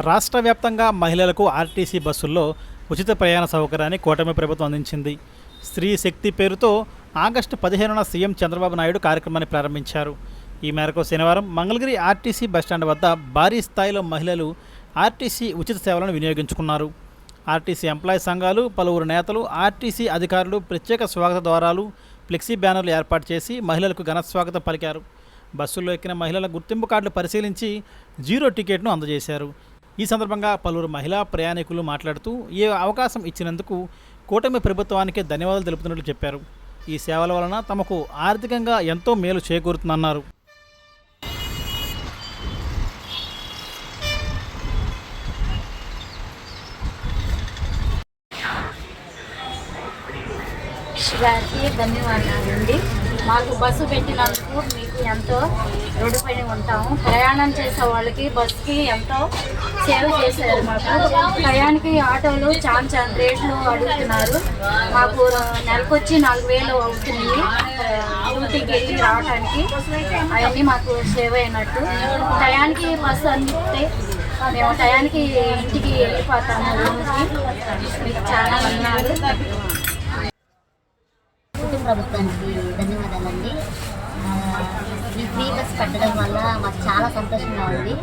రాష్ట్ర వ్యాప్తంగా మహిళలకు ఆర్టీసీ బస్సుల్లో ఉచిత ప్రయాణ సౌకర్యాన్ని కూటమి ప్రభుత్వం అందించింది. స్త్రీ శక్తి పేరుతో ఆగస్టు పదిహేనున సీఎం చంద్రబాబు నాయుడు కార్యక్రమాన్ని ప్రారంభించారు. ఈ మేరకు శనివారం మంగళగిరి ఆర్టీసీ బస్టాండ్ వద్ద భారీ స్థాయిలో మహిళలు ఆర్టీసీ ఉచిత సేవలను వినియోగించుకున్నారు. ఆర్టీసీ ఎంప్లాయీ సంఘాలు పలువురు నేతలు ఆర్టీసీ అధికారులు ప్రత్యేక స్వాగత ద్వారాలు ఫ్లెక్సీ బ్యానర్లు ఏర్పాటు చేసి మహిళలకు ఘన స్వాగతం పలికారు. బస్సుల్లో ఎక్కిన మహిళల గుర్తింపు కార్డులు పరిశీలించి జీరో టికెట్ను అందజేశారు. ఈ సందర్భంగా పలువురు మహిళా ప్రయాణికులు మాట్లాడుతూ ఈ అవకాశం ఇచ్చినందుకు కూటమి ప్రభుత్వానికి ధన్యవాదాలు తెలుపుతున్నట్లు చెప్పారు. ఈ సేవల వలన తమకు ఆర్థికంగా ఎంతో మేలు చేకూరుతుందన్నారు. ధన్యవాదాలండి. మాకు బస్సు పెట్టినందుకు మీకు ఎంతో రోడ్డుపైన ఉంటాము. ప్రయాణం చేసే వాళ్ళకి బస్సుకి ఎంతో సేవ చేశారు మాకు. ప్రయాణికి ఆటోలు చాలా చాలా రేట్లు అడుగుతున్నారు. మాకు నెలకొచ్చి నాలుగు వేలు అవుతుంది. డ్యూటీకి వెళ్ళి రావడానికి అవన్నీ మాకు సేవ్ అయినట్టు. టయానికి బస్సు అందిస్తే మేము టయానికి ఇంటికి వెళ్ళిపోతాము. రూమ్కి. మీకు చాలా ఉన్నారు ప్రభుత్వానికి ధన్యవాదాలండి. ఈ ఫ్రీ బస్ పెట్టడం వల్ల మాకు చాలా సంతోషంగా ఉంది.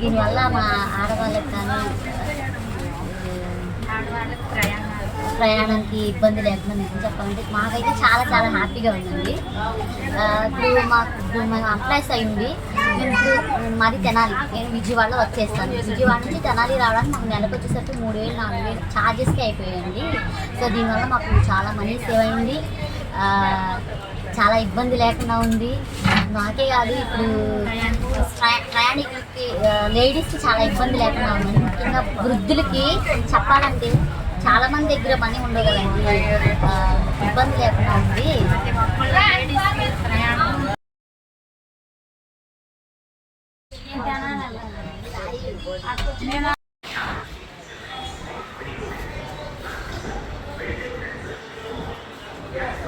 దీనివల్ల మా ఆడవాళ్ళకి కానీ ప్రయాణానికి ఇబ్బంది లేకుండా నిజం చెప్పాలంటే మాకైతే చాలా చాలా హ్యాపీగా ఉందండి. ఇప్పుడు మాకు మేము ఎంప్లాయీస్ అయింది. మేము ఇప్పుడు మాది తెనాలి. నేను విజయవాడలో వర్క్ చేస్తాను. విజయవాడ నుంచి తెనాలి రావడానికి మాకు నెలకు వచ్చేసరికి మూడు వేలు నాలుగు వేలు ఛార్జెస్కే అయిపోయాయండి. సో దీనివల్ల మాకు చాలా మనీ సేవ్ అయింది. చాలా ఇబ్బంది లేకుండా ఉంది. నాకే కాదు ఇప్పుడు ప్రయాణికులకి లేడీస్కి చాలా ఇబ్బంది లేకుండా ఉంది. ముఖ్యంగా వృద్ధులకి చెప్పాలంటే చాలా మంది దగ్గర పని ఉండవు కదండి ఇబ్బంది లేకుండా ఉంది. Yeah.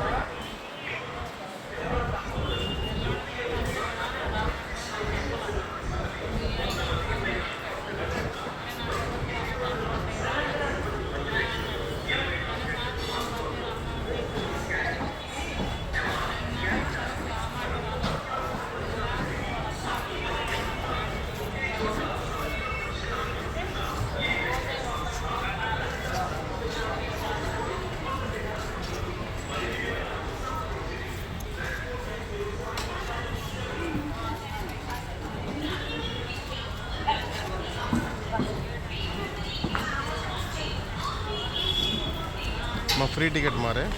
फ्री टिकट मारे।